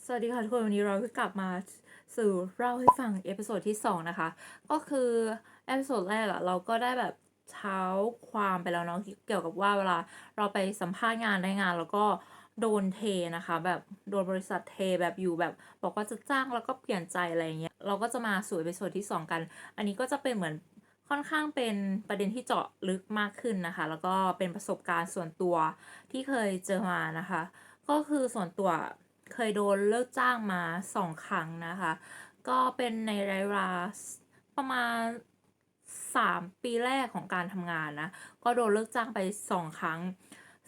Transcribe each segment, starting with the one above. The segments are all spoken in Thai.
สวัสดีค่ะทุกคน วันนี้เราก็กลับมาสู่เล่าให้ฟังเอพิโซดที่ 2 นะคะ ก็คือเอพิโซดแรกอะเราก็ได้แบบเท้าความไปแล้วเนาะเกี่ยวกับว่าเวลาเราไปสัมภาษณ์งานได้งาน แล้วก็โดนเทนะคะ แบบโดนบริษัทเทแบบอยู่แบบ บอกว่าจะจ้างแล้วก็เปลี่ยนใจอะไรเงี้ยเราก็จะมาสู่เอพิโซดที่ 2 กัน อันนี้ก็จะเป็นเหมือนค่อนข้างเป็นประเด็นที่เจาะลึกมากขึ้นนะคะ แล้วก็เป็นประสบการณ์ส่วนตัวที่เคยเจอมานะคะ ก็คือส่วนตัว เคยโดนเลิกจ้างมาสองครั้งนะคะ ก็เป็นในระยะเวลาประมาณสามปีแรกของการทำงานนะ ก็โดนเลิกจ้างไปสองครั้ง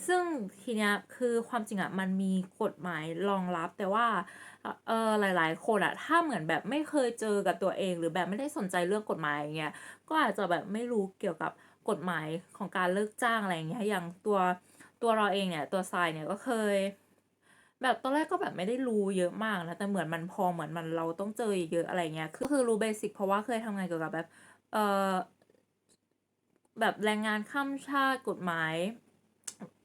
ซึ่งทีเนี้ยคือความจริงอะมันมีกฎหมายรองรับ แต่ว่าเออหลาย ๆ คนอะถ้าเหมือนแบบไม่เคยเจอกับตัวเอง หรือแบบไม่ได้สนใจเรื่องกฎหมายอย่างเงี้ยก็อาจจะแบบไม่รู้เกี่ยวกับกฎหมายของการเลิกจ้างอะไรอย่างเงี้ยอย่างตัวตัวเราเองเนี่ยตัวทรายเนี่ยก็เคย แบบตอนแรกก็แบบไม่ได้รู้เยอะมากนะแต่เหมือนมันพอเหมือนมันเราต้องเจอเยอะอะไรเงี้ยคือคือรู้เบสิกเพราะว่าเคยทำงานเกี่ยวกับแบบเอ่อแบบแรงงานข้ามชาติกฎหมาย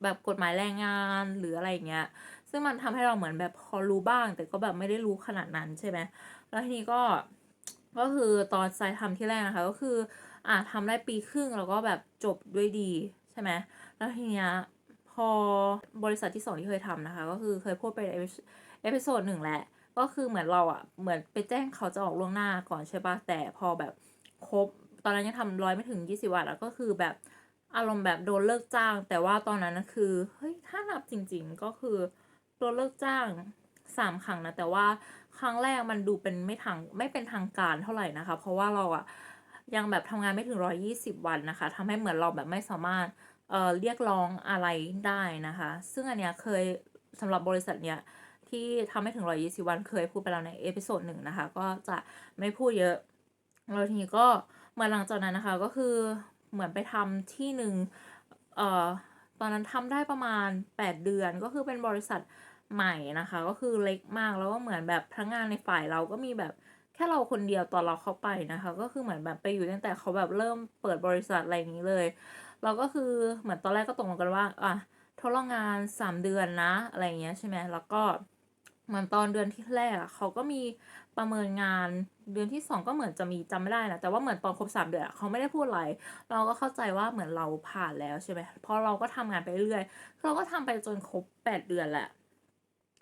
แบบกฎหมายแรงงานหรืออะไรเงี้ยซึ่งมันทำให้เราเหมือนแบบพอรู้บ้าง แต่ก็แบบไม่ได้รู้ขนาดนั้นใช่ไหมแล้วทีนี้ก็ก็คือตอนทรายทำที่แรกนะคะก็คืออะทำได้ปีครึ่งแล้วก็แบบจบด้วยดีใช่ไหมแล้วทีเนี้ย อบริษัทที่สองที่เคยทำนะคะ ก็คือเคยพูดไปในเอพิโซดหนึ่งแหละ ก็คือเหมือนเราอะเหมือนไปแจ้งเขาจะออกล่วงหน้าก่อนใช่ปะแต่พอแบบครบ ตอนนั้นยังทำร้อยไม่ถึงยี่สิบวันแล้วก็คือแบบอารมณ์แบบโดนเลิกจ้าง แต่ว่าตอนนั้นนะคือเฮ้ยถ้านับจริง ๆ ก็คือโดนเลิกจ้างสามครั้งนะแต่ว่าครั้งแรกมันดูเป็นไม่ทางไม่เป็นทางการเท่าไหร่นะคะ เพราะว่าเราอะยังแบบทำงานไม่ถึงร้อยี่สิบวันนะคะทำให้เหมือนเราแบบไม่สามารถ เอ่อเรียกร้องอะไรได้นะคะ ซึ่งอันเนี้ยเคยสำหรับบริษัทเนี้ยที่ทำไม่ถึงร้อยี่สิบวันเคยพูดไปแล้วในเอพิโซดหนึ่งนะคะ ก็จะไม่พูดเยอะแล้วทีนี้ก็เมาหลังจากนั้นนะคะ ก็คือเหมือนไปทำที่หนึ่งเอ่อตอนนั้นทำได้ประมาณ 8 เดือนก็คือเป็นบริษัทใหม่นะคะ ก็คือเล็กมากแล้วก็เหมือนแบบพนักงานในฝ่ายเราก็มีแบบแค่เราคนเดียวตอนเราเข้าไปนะคะ ก็คือเหมือนแบบไปอยู่ตั้งแต่เขาแบบเริ่มเปิดบริษัทอะไรอย่างนี้เลย เราก็คือเหมือนตอนแรกก็ตกลงกันว่าอะทดลองงาน3เดือนนะอะไรเงี้ยใช่ไหมแล้วก็เหมือนตอนเดือนที่แรกอะเขาก็มีประเมินงานเดือนที่ 2 ก็เหมือนจะมีจำไม่ได้นะแต่ว่าเหมือนตอนครบ3เดือนเขาไม่ได้พูดอะไร เราก็เข้าใจว่าเหมือนเราผ่านแล้วใช่ไหมเพราะเราก็ทำงานไปเรื่อยเราก็ทำไปจนครบ 8 เดือนแหละ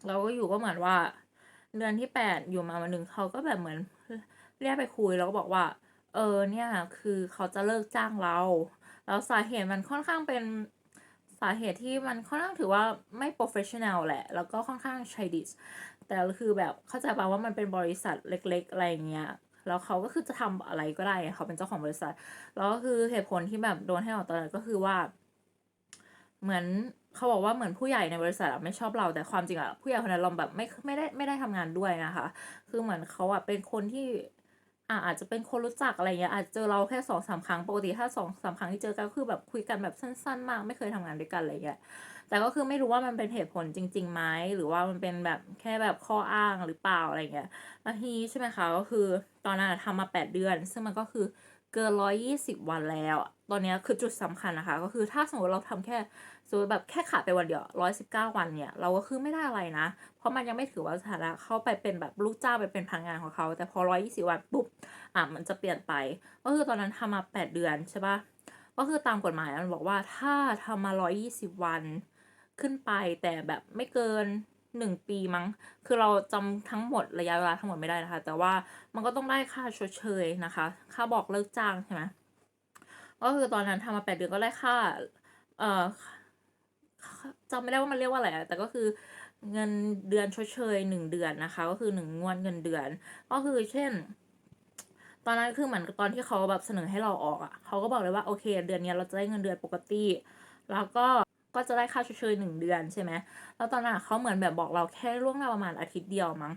เราก็อยู่ก็เหมือนว่า เดือนที่ 8 อยู่มาวันหนึ่งเขาก็แบบเหมือนเรียกไปคุยแล้วก็บอกว่า เออเนี่ยคือเขาจะเลิกจ้างเรา แล้วสาเหตุมันค่อนข้างเป็นสาเหตุที่มันค่อนข้างถือว่าไม่ professional แหละ แล้วก็ค่อนข้าง childish แต่คือแบบเข้าใจป่าว่ามันเป็นบริษัทเล็ก ๆ อะไรอย่างเงี้ยแล้วเขาก็คือจะทำอะไรก็ได้เขาเป็นเจ้าของบริษัท แล้วก็คือเหตุผลที่แบบโดนให้ออกตอนนั้นก็คือว่า เหมือนเขาบอกว่าเหมือนผู้ใหญ่ในบริษัทไม่ชอบเราแต่ความจริงอะผู้ใหญ่คนนั้นเราแบบไม่ไม่ได้ไม่ได้ทำงานด้วยนะคะ คือเหมือนเขาอะเป็นคนที่ อ่าอาจจะเป็นคนรู้จักอะไรเงี้ยอาจจะเจอเราแค่สองสามครั้งปกติถ้าสองสามครั้งที่เจอกันคือแบบคุยกันแบบสั้น ๆ มากไม่เคยทำงานด้วยกันอะไรเงี้ยแต่ก็คือไม่รู้ว่ามันเป็นเหตุผลจริงๆไหมหรือว่ามันเป็นแบบแค่แบบข้ออ้างหรือเปล่าอะไรเงี้ยแล้วทีนี้ใช่ไหมคะก็คือตอนนั้นทำมาแปดเดือน ซึ่งมันก็คือเกินร้อยยี่สิบวันแล้ว ตอนนี้คือจุดสำคัญนะคะ ก็คือถ้าสมมติเราทำแค่สมมติแบบแค่ขาดไปวันเดียวร้อยสิบเก้าวันเนี่ย เราก็คือไม่ได้อะไรนะ ราะมันยังไม่ถือว่าสถานะเข้าไปเป็นแบบลูกจ้างไปเป็นพนักงานของเขา แต่พอร้อยยี่สิบวันปุ๊บอะมันจะเปลี่ยนไป ก็คือตอนนั้นทำมาแปดเดือนใช่ปะก็คือตามกฎหมายมันบอกว่าถ้าทำมาร้อยยี่สิบวันขึ้นไปแต่แบบไม่เกินหนึ่งปีมั้ง คือเราจำทั้งหมดระยะเวลาทั้งหมดไม่ได้นะคะ แต่ว่ามันก็ต้องได้ค่าชดเชยนะคะ ค่าบอกเลิกจ้างใช่ไหมก็คือตอนนั้นทำมาแปดเดือนก็ได้ค่า เอ่อจำไม่ได้ว่ามันเรียกว่าอะไรอะแต่ก็คือ เงินเดือนชดเชยหนึ่งเดือนนะคะ ก็คือหนึ่งงวดเงินเดือน ก็คือเช่น ตอนนั้นคือเหมือนตอนที่เขาแบบเสนอให้เราออกอะเขาก็บอกเลยว่าโอเค เดือนนี้เราจะได้เงินเดือนปกติ แล้วก็ก็จะได้ค่าชดเชยหนึ่งเดือนใช่ไหมแล้วตอนนั้นเขาเหมือนแบบบอกเราแค่ล่วงหน้าประมาณอาทิตย์เดียวมั้ง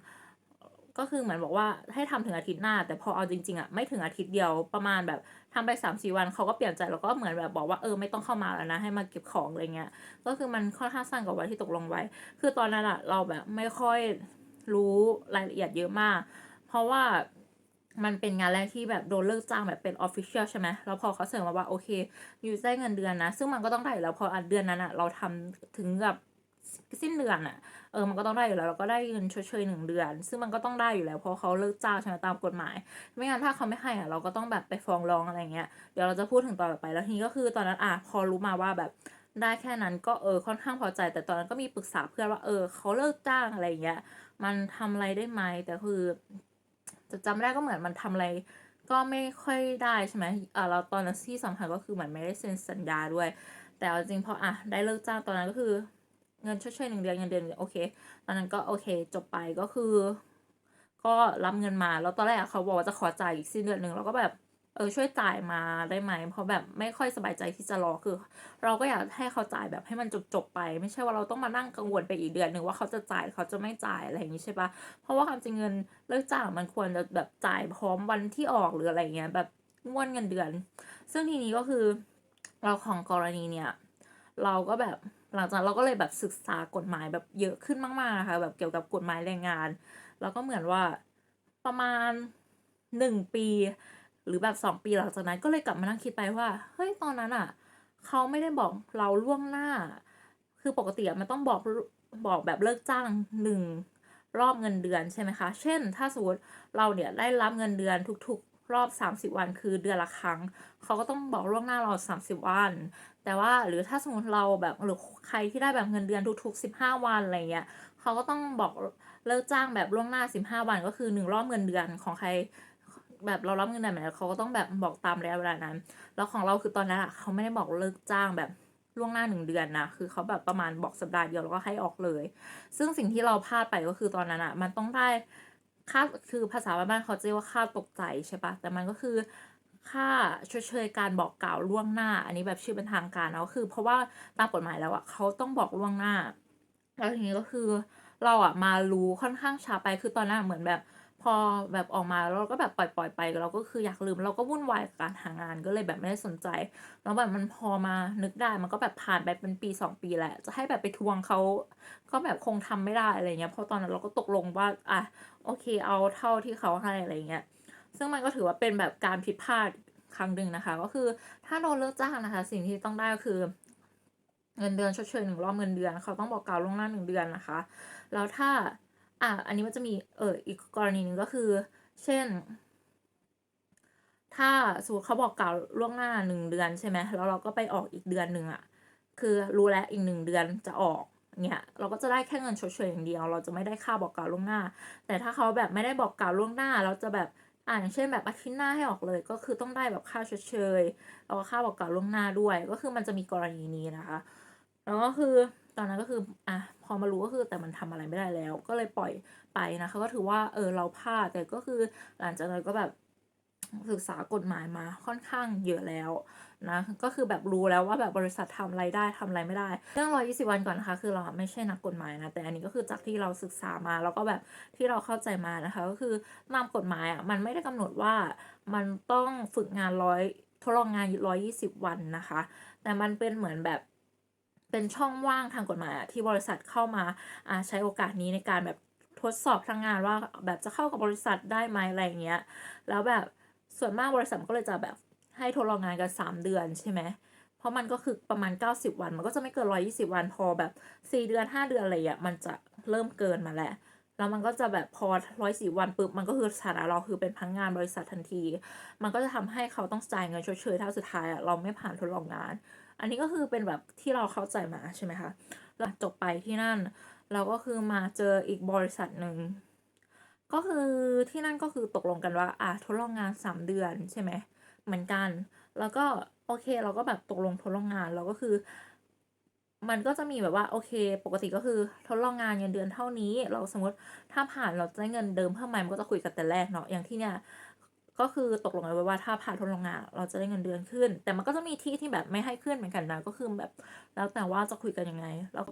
ก็คือเหมือนบอกว่าให้ทำถึงอาทิตย์หน้า แต่พอเอาจริงๆอะไม่ถึงอาทิตย์เดียวประมาณแบบทำไปสามสี่วันเขาก็เปลี่ยนใจแล้วก็เหมือนแบบบอกว่าเออไม่ต้องเข้ามาแล้วนะให้มาเก็บของอะไรเงี้ยก็คือมันค่อนข้างสั้นกว่าวันที่ตกลงไว้ คือตอนนั้นอะเราแบบไม่ค่อยรู้รายละเอียดเยอะมาก เพราะว่ามันเป็นงานแรกที่แบบโดนเลิกจ้างแบบเป็นออฟฟิเชียลใช่ไหมแล้วพอเขาเสนอมาว่าโอเคยูได้เงินเดือนนะ ซึ่งมันก็ต้องได้แล้วพออันเดือนนั้นอะเราทำถึงกับ สิ้นเดือนอะเออมันก็ต้องได้อยู่แล้วเราก็ได้เงินชดเชยหนึ่งเดือน ซึ่งมันก็ต้องได้อยู่แล้วเพราะเขาเลิกจ้างใช่ไหมตามกฎหมาย ไม่งั้นถ้าเขาไม่ให้อะเราก็ต้องแบบไปฟ้องร้องอะไรเงี้ยเดี๋ยวเราจะพูดถึงตอนต่อไปแล้วทีนี้ก็คือตอนนั้นอะพอรู้มาว่าแบบได้แค่นั้นก็เออค่อนข้างพอใจแต่ตอนนั้นก็มีปรึกษาเพื่อนว่าเออเขาเลิกจ้างอะไรเงี้ยมันทำอะไรได้ไหมแต่คือจะจำไม่ได้ก็เหมือนมันทำอะไรก็ไม่ค่อยได้ใช่ไหมอ่าเราตอนนั้นที่สำคัญก็คือเหมือนไม่ได้เซ็นสัญญาด้วย แต่เอาจริงพออะได้เลิกจ้างตอนนั้นก็คือ เงินชดเชยหนึ่งเดือนเงินเดือนโอเคตอนนั้นก็โอเค จบไปก็คือ ก็รับเงินมาแล้วตอนแรกเขาบอกว่าจะขอจ่ายอีกสิ้นเดือนหนึ่งเราก็แบบเออช่วยจ่ายมาได้ไหมเพราะแบบไม่ค่อยสบายใจที่จะรอคือ เราก็อยากให้เขาจ่ายแบบให้มันจบจบไป ไม่ใช่ว่าเราต้องมานั่งกังวลไปอีกเดือนหนึ่งว่าเขาจะจ่ายเขาจะไม่จ่ายอะไรอย่างนี้ใช่ปะเพราะว่าความจริงเงินเลิกจ้างมันควรจะแบบจ่ายพร้อมวันที่ออกหรืออะไรเงี้ยแบบงวดเงินเดือน ซึ่งทีนี้ก็คือ เราของกรณีเนี่ย เราก็แบบ หลังจากเราก็เลยแบบศึกษากฎหมายแบบเยอะขึ้นมากๆนะคะแบบเกี่ยวกับกฎหมายแรงงาน แล้วก็เหมือนว่าประมาณหนึ่งปี หรือแบบสองปีหลังจากนั้นก็เลยกลับมานั่งคิดไปว่าเฮ้ยตอนนั้นอะเขาไม่ได้บอกเราล่วงหน้า คือปกติอะมันต้องบอกบอกแบบเลิกจ้างหนึ่งรอบเงินเดือนใช่ไหมคะ เช่น ถ้าสมมติเราเนี่ยได้รับเงินเดือนทุกๆ รอบ 30 วันคือเดือนละครั้ง เขาก็ต้องบอกล่วงหน้าเรา 30 วัน แต่ว่าหรือถ้าสมมติเราแบบหรือใครที่ได้แบบเงินเดือนทุกๆ 15 วันอะไรเงี้ยเขาก็ต้องบอกเลิกจ้างแบบล่วงหน้า 15 วันก็คือหนึ่งรอบเงินเดือนของใครแบบเรารับเงินเดือนแบบนั้นเขาก็ต้องแบบบอกตามระยะเวลานั้น แล้วของเราคือตอนนั้นอะเขาไม่ได้บอกเลิกจ้างแบบล่วงหน้าหนึ่งเดือนนะ คือเขาแบบประมาณบอกสัปดาห์เดียวแล้วก็ให้ออกเลย ซึ่งสิ่งที่เราพลาดไปก็คือตอนนั้นอะมันต้องได้ ค่าคือภาษาบ้านๆเขาจะเรียกว่าค่าตกใจใช่ปะแต่มันก็คือค่าชดเชยการบอกกล่าวล่วงหน้า อันนี้แบบชื่อเป็นทางการนะก็คือ เพราะว่าตามกฎหมายแล้วอะเขาต้องบอกล่วงหน้าแล้วทีนี้ก็คือเราอะมารู้ค่อนข้างช้าไปคือตอนนั้นเหมือนแบบ พอแบบออกมาแล้วเราก็แบบปล่อยปล่อยไปเราก็คืออยากลืมเราก็วุ่นวายกับการหางานก็เลยแบบไม่ได้สนใจ แล้วแบบมันพอมานึกได้มันก็แบบผ่านไปเป็นปีสองปีแหละจะให้แบบไปทวงเขาก็แบบคงทำไม่ได้อะไรเงี้ยเพราะตอนนั้นเราก็ตกลงว่าอะ โอเคเอาเท่าที่เขาให้อะไรเงี้ยซึ่งมันก็ถือว่าเป็นแบบการผิดพลาดครั้งหนึ่งนะคะ ก็คือถ้าโดนเลิกจ้างนะคะ สิ่งที่ต้องได้ก็คือเงินเดือนชดเชยหนึ่งรอบเงินเดือนเขาต้องบอกกล่าวล่วงหน้าหนึ่งเดือนนะคะแล้วถ้าอะอันนี้มันจะมีเอออีกกรณีหนึ่งก็คือ เช่น ถ้าสมมติเขาบอกกล่าวล่วงหน้าหนึ่งเดือนใช่ไหมแล้วเราก็ไปออกอีกเดือนหนึ่งอะคือรู้แล้วอีกหนึ่งเดือนจะออก เนี่ยเราก็จะได้แค่เงินชดเชยอย่างเดียว เราจะไม่ได้ค่าบอกกล่าวล่วงหน้า แต่ถ้าเขาแบบไม่ได้บอกกล่าวล่วงหน้า เราจะแบบอ่าอย่างเช่นแบบอาทิตย์หน้าให้ออกเลย ก็คือต้องได้แบบค่าชดเชยแล้วก็ค่าบอกกล่าวล่วงหน้าด้วย ก็คือมันจะมีกรณีนี้นะคะ แล้วก็คือตอนนั้นก็คืออะพอมารู้ก็คือแต่มันทำอะไรไม่ได้แล้ว ก็เลยปล่อยไปนะคะ ก็ถือว่าเออเราพลาดแต่ก็คือหลังจากนั้นก็แบบ ศึกษากฎหมายมาค่อนข้างเยอะแล้วนะก็คือแบบรู้แล้วว่าแบบบริษัททำอะไรได้ทำอะไรไม่ได้เรื่องร้อยี่สิบวันก่อนนะคะ คือเราไม่ใช่นักกฎหมายนะแต่อันนี้ก็คือจากที่เราศึกษามาแล้วก็แบบที่เราเข้าใจมานะคะ ก็คือตามกฎหมายอะมันไม่ได้กำหนดว่ามันต้องฝึกงานร้อยทดลองงานร้อยยี่สิบวันนะคะ แต่มันเป็นเหมือนแบบเป็นช่องว่างทางกฎหมายที่บริษัทเข้ามาใช้โอกาสนี้ในการแบบทดสอบพนักงานว่าแบบจะเข้ากับบริษัทได้ไหมอะไรเงี้ย แล้วแบบ ส่วนมากบริษัทก็เลยจะแบบให้ทดลองงานกัน 3 เดือนใช่ไหมเพราะมันก็คือประมาณ 90 วัน มันก็จะไม่เกิน 120 วันพอแบบ 4 เดือน 5 เดือนอะไรอะมันจะเริ่มเกินมาแล้วแล้วมันก็จะแบบพอร้อยสี่วันปุ๊บมันก็คือสถานะเราคือเป็นพนักงานบริษัททันที มันก็จะทำให้เขาต้องจ่ายเงินชดเชยถ้าสุดท้ายอะเราไม่ผ่านทดลองงาน อันนี้ก็คือเป็นแบบที่เราเข้าใจมาใช่ไหมคะแล้วจบไปที่นั่น เราก็คือมาเจออีกบริษัทหนึ่ง ก็คือที่นั่นก็คือตกลงกันว่า อะทดลองงานสามเดือนใช่ไหมเหมือนกัน แล้วก็โอเคเราก็แบบตกลงทดลองงานเราก็คือ มันก็จะมีแบบว่าโอเค ปกติก็คือทดลองงานเงินเดือนเท่านี้ เราสมมติถ้าผ่านเราจะได้เงินเดิมเพิ่มไหมมันก็จะคุยกันแต่แรกเนาะอย่างที่เนี่ยก็คือตกลงกันไว้ว่าถ้าผ่านทดลองงาน เราจะได้เงินเดือนขึ้น แต่มันก็จะมีที่ที่แบบไม่ให้ขึ้นเหมือนกันนะก็คือแบบ แล้วแต่ว่าจะคุยกันยังไงแล้ว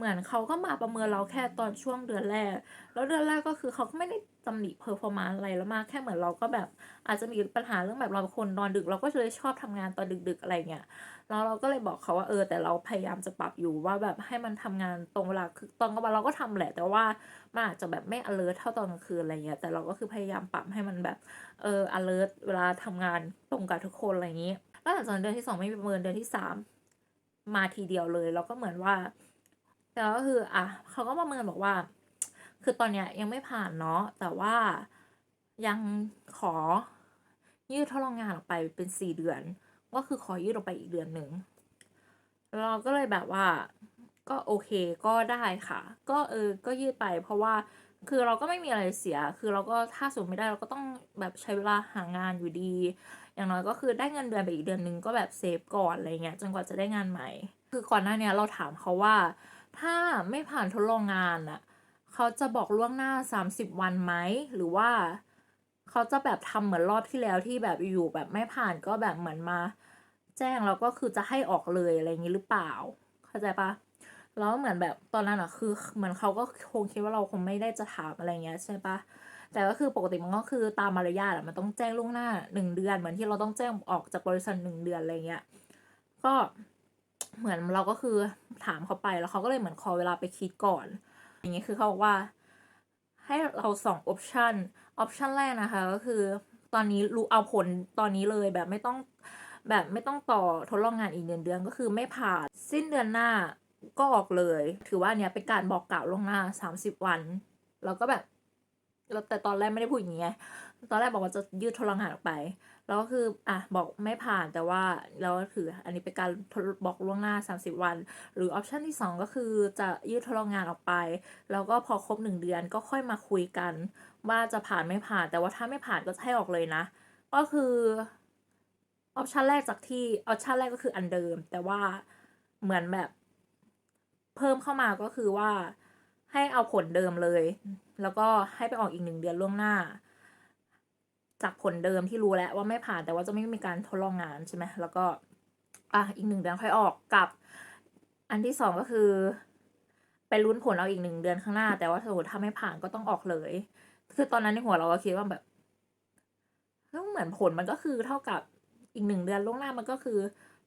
เหมือนเขาก็มาประเมินเราแค่ตอนช่วงเดือนแรก แล้วเดือนแรกก็คือเขาก็ไม่ได้ตำหนิเพอร์ฟอร์มานอะไรแล้วมากแค่เหมือนเราก็แบบอาจจะมีปัญหาเรื่องแบบเราเป็นคนนอนดึก เราก็เลยชอบทำงานตอนดึกๆอะไรเงี้ยแล้วเราก็เลยบอกเขาว่าเออ แต่เราพยายามจะปรับอยู่ว่าแบบให้มันทำงานตรงเวลาคือตอนกลางวันเราก็ทำแหละ แต่ว่ามันอาจจะแบบไม่ alert เท่าตอนกลางคืนอะไรเงี้ยแต่เราก็คือพยายามปรับให้มันแบบเออ alert เวลาทำงานตรงกับทุกคนอะไรอย่างนี้แล้วหลังจากเดือนที่สองไม่มีประเมินเดือนที่สามมาทีเดียวเลย เราก็เหมือนว่า แต่ก็คืออะเขาก็ประเมินบอกว่า คือตอนเนี้ยยังไม่ผ่านเนาะแต่ว่ายังขอยืดทดลองงานออกไปเป็น4เดือน ก็คือขอยืดออกไปอีกเดือนหนึ่งเราก็เลยแบบว่าก็โอเคก็ได้ค่ะ ก็เออก็ยืดไป เพราะว่าคือเราก็ไม่มีอะไรเสีย คือเราก็ถ้าสมมติไม่ได้เราก็ต้องแบบใช้เวลาหางานอยู่ดี อย่างน้อยก็คือได้เงินเดือนไปอีกเดือนหนึ่งก็แบบเซฟก่อนอะไรเงี้ยจนกว่าจะได้งานใหม่ คือก่อนหน้าเนี้ยเราถามเขาว่า ถ้าไม่ผ่านทดลองงานน่ะเขาจะบอกล่วงหน้า 30 วันไหมหรือว่าเขาจะแบบทำเหมือนรอบที่แล้วที่แบบอยู่แบบไม่ผ่านก็แบบเหมือนมา แจ้งแล้วก็คือจะให้ออกเลยอะไรงี้หรือเปล่า เข้าใจปล่า?แล้วเหมือนแบบตอนนั้นน่ะคือเหมือนเขาก็คงคิดว่าเราคงไม่ได้จะถามอะไรเงี้ยใช่ปล่า?แต่ก็คือปกติมันก็คือตามมารยาทอะมันต้องแจ้งล่วงหน้า1เดือนเหมือนที่เราต้องแจ้งออกจากบริษัท1เดือนอะไรเงี้ย ก็ เหมือนเราก็คือถามเขาไปแล้วเขาก็เลยเหมือนขอเวลาไปคิดก่อน อย่างงี้คือเขาบอกว่า ให้เรา2องออปชันออปชันแรกนะคะก็คือ ตอนนี้รู้เอาผลตอนนี้เลยแบบไม่ต้องแบบไม่ต้องต่อทดลองงานอีก1เดือนก็คือไม่ผ่านสิ้นเดือนหน้าก็ออกเลย ถือว่าเนี้ยเป็นการบอกกล่าวล่วงหน้า 30 วันเราก็แบบแล้วแต่ตอนแรกไม่ได้พูดอย่างเงี้ไงตอนแรกบอกว่าจะยืดทดลองงานออกไป แล้วก็คืออะบอกไม่ผ่านแต่ว่าเราก็ถืออันนี้เป็นการบอกล่วงหน้า 30 วัน หรือออปชันที่ 2 ก็คือจะยืดทดลองงานออกไป แล้วก็พอครบ 1 เดือนก็ค่อยมาคุยกัน ว่าจะผ่านไม่ผ่าน แต่ว่าถ้าไม่ผ่านก็จะให้ออกเลยนะ ก็คือออปชันแรกจากที่ออปชันแรกก็คืออันเดิม แต่ว่าเหมือนแบบเพิ่มเข้ามาก็คือว่าให้เอาผลเดิมเลย แล้วก็ให้ไปออกอีก1เดือนล่วงหน้า จากผลเดิมที่รู้แล้วว่าไม่ผ่านแต่ว่าจะไม่มีการทดลองงานใช่ไหมแล้วก็อะอีก1เดือนค่อยออกกับ อันที่2ก็คือ ไปลุ้นผลเอาอีก1เดือนข้างหน้า แต่ว่าสมมติถ้าไม่ผ่านก็ต้องออกเลย คือตอนนั้นในหัวเราก็คิดว่าแบบก็เหมือนผลมันก็คือเท่ากับอีก1เดือนล่วงหน้ามันก็คือ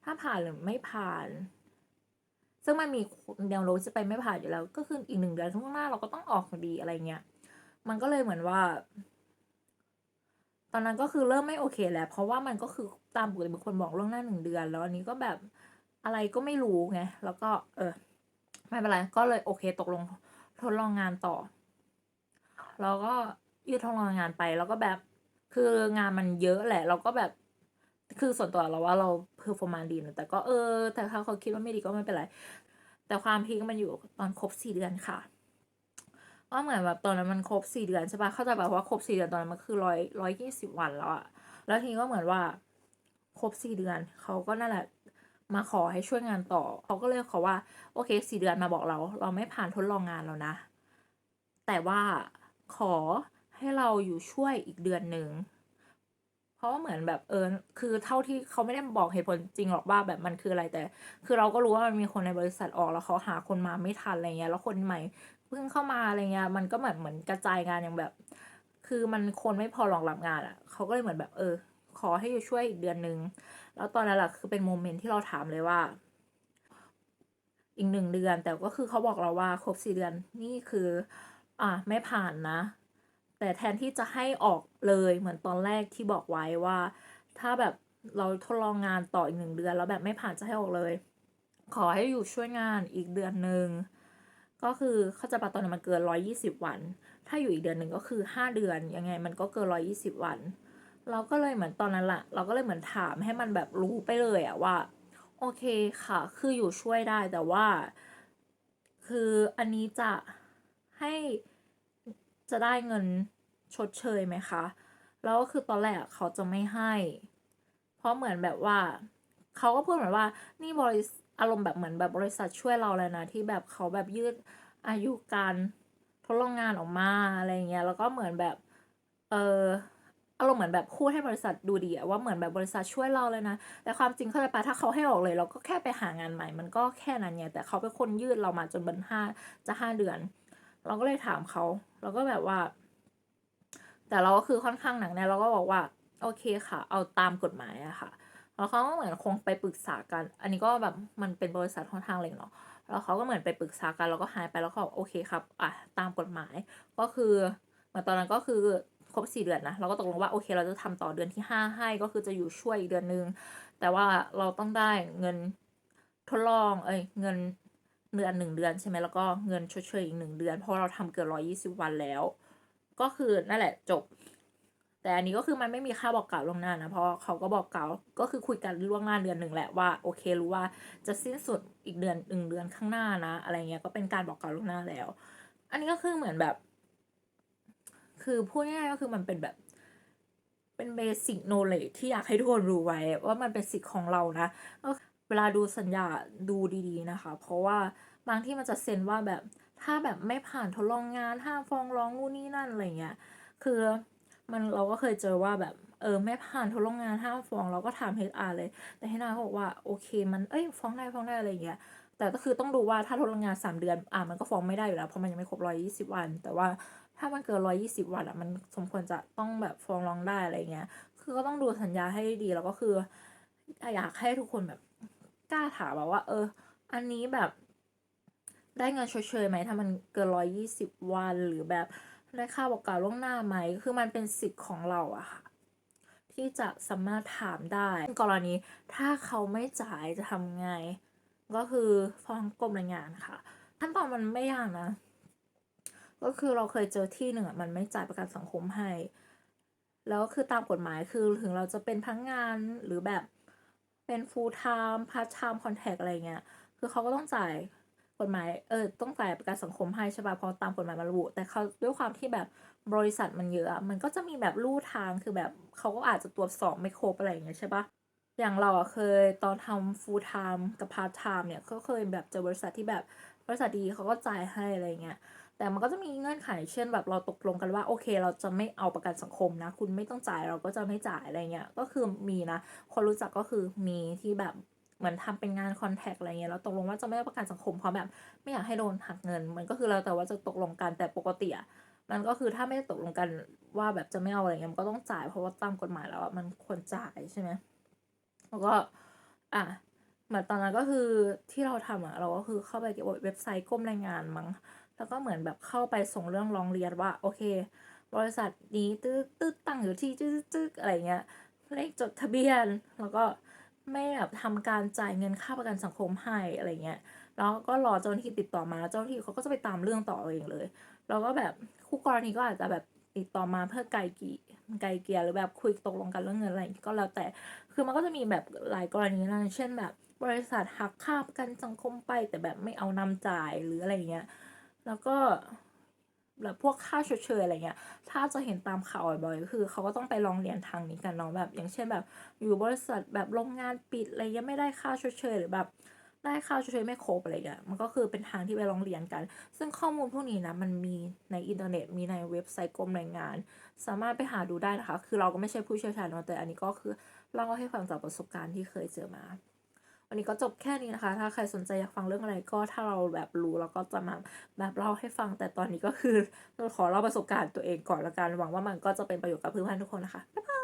ถ้าผ่านหรือไม่ผ่าน ซึ่งมันมีแนวโน้มจะไปไม่ผ่านอยู่แล้ว ก็คืออีก1เดือนข้างหน้าเราก็ต้องออกดีอะไรเงี้ยมันก็เลยเหมือนว่า ตอนนั้นก็คือเริ่มไม่โอเคแล้ว เพราะว่ามันก็คือตามปกติบางคนบอกล่วงหน้า1เดือน แล้วอันนี้ก็แบบอะไรก็ไม่รู้ไง แล้วก็เออ ไม่เป็นไร ก็เลยโอเคตกลงทดลองงานต่อ แล้วก็ยืดทดลองงานไป แล้วก็แบบคืองานมันเยอะแหละ เราก็แบบคือส่วนตัวเราว่าเรา performance ดีนะแต่ก็เออ แต่ถ้าเขาคิดว่าไม่ดีก็ไม่เป็นไร แต่ความพีกมันอยู่ตอนครบ4เดือนค่ะ ก็เหมือนแบบตอนนั้นมันครบ4เดือนใช่ปล่าเข้าใจเปล่าว่าครบ4เดือนตอนนั้นมันคือร้อย120วันแล้วอะแล้วทีนี้ก็เหมือนว่าครบ4เดือนเขาก็นั่นแหละมาขอให้ช่วยงานต่อเขาก็เลยขอว่า โอเค4เดือนมาบอกเรา เราไม่ผ่านทดลองงานแล้วนะ แต่ว่าขอให้เราอยู่ช่วยอีกเดือนหนึ่งเพราะว่าเหมือนแบบเออคือเท่าที่เขาไม่ได้บอกเหตุผลจริงหรอกว่าแบบมันคืออะไรแต่ คือเราก็รู้ว่ามันมีคนในบริษัทออกแล้วเขาหาคนมาไม่ทันอะไรเงี้ยแล้วคนใหม่ พิ่งเข้ามาอะไรเงี้ยมันก็แบบเหมือนกระจายงานอย่างแบบ คือมันคนไม่พอรองรับงานอะเขาก็เลยเหมือนแบบเออ ขอให้อยู่ช่วยอีกเดือนนึง แล้วตอนนั้นแหละคือเป็นโมเมนต์ที่เราถามเลยว่า อีก1เดือน แต่ก็คือเขาบอกเราว่าครบ4เดือนนี่คือ อ่าไม่ผ่านนะ แต่แทนที่จะให้ออกเลยเหมือนตอนแรกที่บอกไว้ว่า ถ้าแบบเราทดลองงานต่ออีก1เดือน แล้วแบบไม่ผ่านจะให้ออกเลย ขอให้อยู่ช่วยงานอีกเดือนหนึ่ง ก็คือเข้าใจเปล่าตอนนั้นมันเกิน120วัน ถ้าอยู่อีกเดือนหนึ่งก็คือ5เดือนยังไง มันก็เกิน120วัน เราก็เลยเหมือนตอนนั้นแหละเราก็เลยเหมือนถามให้มันแบบรู้ไปเลยอะว่า โอเคค่ะ คืออยู่ช่วยได้แต่ว่า คืออันนี้จะให้จะได้เงินชดเชยไหมคะ แล้วก็คือตอนแรกเขาจะไม่ให้ เพราะเหมือนแบบว่า เขาก็พูดเหมือนว่า นี่บริษ อารมณ์แบบเหมือนแบบบริษัทช่วยเราเลยนะที่แบบเขาแบบยืดอายุการทดลองงานออกมาอะไรเงี้ยแล้วก็เหมือนแบบเอออารมณ์เหมือนแบบพูดให้บริษัทดูดีว่าเหมือนแบบบริษัทช่วยเราเลยนะ แต่ความจริงเข้าใจปล่าถ้าเขาให้ออกเลย เราก็แค่ไปหางานใหม่ มันก็แค่นั้นไงแต่เขาเป็นคนยืดเรามาจนมัน5จะ5เดือน เราก็เลยถามเขาเราก็แบบว่า แต่เราก็คือค่อนข้างหนักแน่เราก็บอกว่า โอเคค่ะ เอาตามกฎหมายอะค่ะ แล้วเขาก็เหมือนคงไปปรึกษากัน อันนี้ก็แบบมันเป็นบริษัทค่อนข้างเล็กเนาะแล้วเขาก็เหมือนไปปรึกษากันแล้วก็หายไปแล้วก็บอกโอเคครับอะตามกฎหมายก็คือเหมือนตอนนั้นก็คือครบ4เดือนนะเราก็ตกลงว่าโอเค เราจะทำต่อเดือนที่5ให้ก็คือจะอยู่ช่วยอีกเดือนนึง แต่ว่าเราต้องได้เงินทดลอง เอ๊ยเงินเดือนหนึ่งเดือนใช่ไหมแล้วก็เงินชดเชยอีกหนึ่งเดือน เพราะเราทำเกินร้อยี่สิบวันแล้ว ก็คือนั่นแหละจบ แต่อันนี้ก็คือมันไม่มีค่าบอกกล่าวล่วงหน้านะ เพราะเขาก็บอกกล่าวก็คือคุยกันล่วงหน้าเดือนหนึ่งแหละว่าโอเครู้ว่าจะสิ้นสุดอีกเดือนหนึ่งเดือนข้างหน้านะ อะไรเงี้ยก็เป็นการบอกกล่าวล่วงหน้าแล้ว อันนี้ก็คือเหมือนแบบ คือพูดง่ายๆก็คือมันเป็นแบบ เป็นเบสิ c โนเล e ที่อยากให้ทุกคนรู้ไว้ ว่ามันเป็นสิทธิ์ของเรานะเวลาดูสัญญาดูดีๆนะคะ เพราะว่าบางที่มันจะเซ็นว่าแบบถ้าแบบไม่ผ่านทดลองงานห้ามฟ้องร้องนู่นนี่นั่นอะไรเงี้ยคือ มันเราก็เคยเจอว่าแบบเออไม่ผ่านทดลองงานห้ามฟ้องเราก็ถาม HR เลย แต่ HR เขาบอกว่าโอเค มันเอ้ยฟ้องได้ฟ้องได้อะไรอย่างเงี้ยแต่ก็คือต้องดูว่าถ้าทดลองงานสามเดือนอะมันก็ฟ้องไม่ได้อยู่แล้วเพราะมันยังไม่ครบร้อยี่สิบวัน แต่ว่าถ้ามันเกินร้อยี่สิบวันอะมันสมควรจะต้องแบบฟ้องร้องได้อะไรเงี้ยคือก็ต้องดูสัญญาให้ดีแล้วก็คืออยากให้ทุกคนแบบกล้าถามแบบว่า เออ อันนี้แบบ ได้เงินชดเชยไหมถ้ามันเกินร้อยี่สิบวันหรือแบบ ได้ค่าบอกกล่าวล่วงหน้าไหม คือมันเป็นสิทธิ์ของเราอะค่ะ ที่จะสามารถถามได้ กรณีถ้าเขาไม่จ่ายจะทำไง ก็คือฟ้องกรมแรงงานค่ะขั้นตอนมันไม่ยากนะ ก็คือเราเคยเจอที่หนึ่งอะมันไม่จ่ายประกันสังคมให้ แล้วคือตามกฎหมายคือถึงเราจะเป็นพนักงานหรือแบบเป็น full time part time contact อะไรเงี้ย คือเขาก็ต้องจ่าย กฎหมายเออต้องจ่ายประกันสังคมให้ใช่ป่ะเพราะตามกฎหมายมันระบุ แต่เขาด้วยความที่แบบบริษัทมันเยอะมันก็จะมีแบบลู่ทางคือแบบเขาก็อาจจะตรวจสอบไม่ครบอะไรอย่างเงี้ยใช่ป่ะอย่างเราอะเคยตอนทำ full time กับ part time เนี่ยก็เคยแบบเจอบริษัทที่แบบบริษัทดีเขาก็จ่ายให้อะไรเงี้ยแต่มันก็จะมีเงื่อนไขเช่นแบบเราตกลงกันว่าโอเค เราจะไม่เอาประกันสังคมนะ คุณไม่ต้องจ่ายเราก็จะไม่จ่ายอะไรเงี้ยก็คือมีนะ คนรู้จักก็คือมีที่แบบ เหมือนทำเป็นงานคอนแทคอะไรเงี้ยแล้วตกลงว่าจะไม่เอาประกันสังคมเพราะแบบไม่อยากให้โดนหักเงิน มันก็คือเราแต่ว่าจะตกลงกันแต่ปกติอะมันก็คือถ้าไม่ได้ตกลงกันว่าแบบจะไม่เอาอะไรเงี้ยมันก็ต้องจ่ายเพราะว่าตามกฎหมายแล้วอะมันควรจ่ายใช่ไหมแล้วก็อะเหมือนตอนนั้นก็คือที่เราทำอะเราก็คือเข้าไปเว็บไซต์กรมแรงงานมั้งแล้วก็เหมือนแบบเข้าไปส่งเรื่องร้องเรียนว่าโอเค บริษัทนี้ตืดตืดตั้งอยู่ที่จืดจืดอะไรเงี้ยเลขจดทะเบียน แล้วก็ ไม่แบบทำการจ่ายเงินค่าประกันสังคมให้อะไรเงี้ยแล้วก็รอเจ้าหน้าที่ติดต่อมาเจ้าหน้าที่เขาก็จะไปตามเรื่องต่อเองเลยแล้วก็แบบคู่กรณีก็อาจจะแบบติดต่อมาเพื่อไกลกี่ไกลเกลียหรือแบบคุยตกลงกันเรื่องเงินอะไรก็แล้วแต่ คือมันก็จะมีแบบหลายกรณีนะเช่นแบบบริษัทหักค่าประกันสังคมไปแต่แบบไม่เอานำจ่ายหรืออะไรเงี้ย แล้วก็ แบบพวกค่าชดเชยอะไรเงี้ย ถ้าจะเห็นตามข่าวบ่อยๆก็คือเขาก็ต้องไปร้องเรียนทางนี้กันเนาะแบบ อย่างเช่นแบบ อยู่บริษัทแบบโรงงานปิดอะไรเงี้ยไม่ได้ค่าชดเชยหรือแบบได้ค่าชดเชยไม่ครบอะไรเงี้ยมันก็คือเป็นทางที่ไปร้องเรียนกัน ซึ่งข้อมูลพวกนี้นะมันมีในอินเทอร์เน็ตมีในเว็บไซต์กรมแรงงาน สามารถไปหาดูได้นะคะ คือเราก็ไม่ใช่ผู้เชี่ยวชาญเนาะแต่อันนี้ก็คือเล่าให้ฟังจากประสบการณ์ที่เคยเจอมา วันนี้ก็จบแค่นี้นะคะ ถ้าใครสนใจอยากฟังเรื่องอะไรก็ถ้าเราแบบรู้เราก็จะมาแบบเล่าให้ฟัง แต่ตอนนี้ก็คือเราขอเล่าประสบการณ์ตัวเองก่อนละกันหวังว่ามันก็จะเป็นประโยชน์กับเพื่อนๆทุกคนนะคะบ๊ายบาย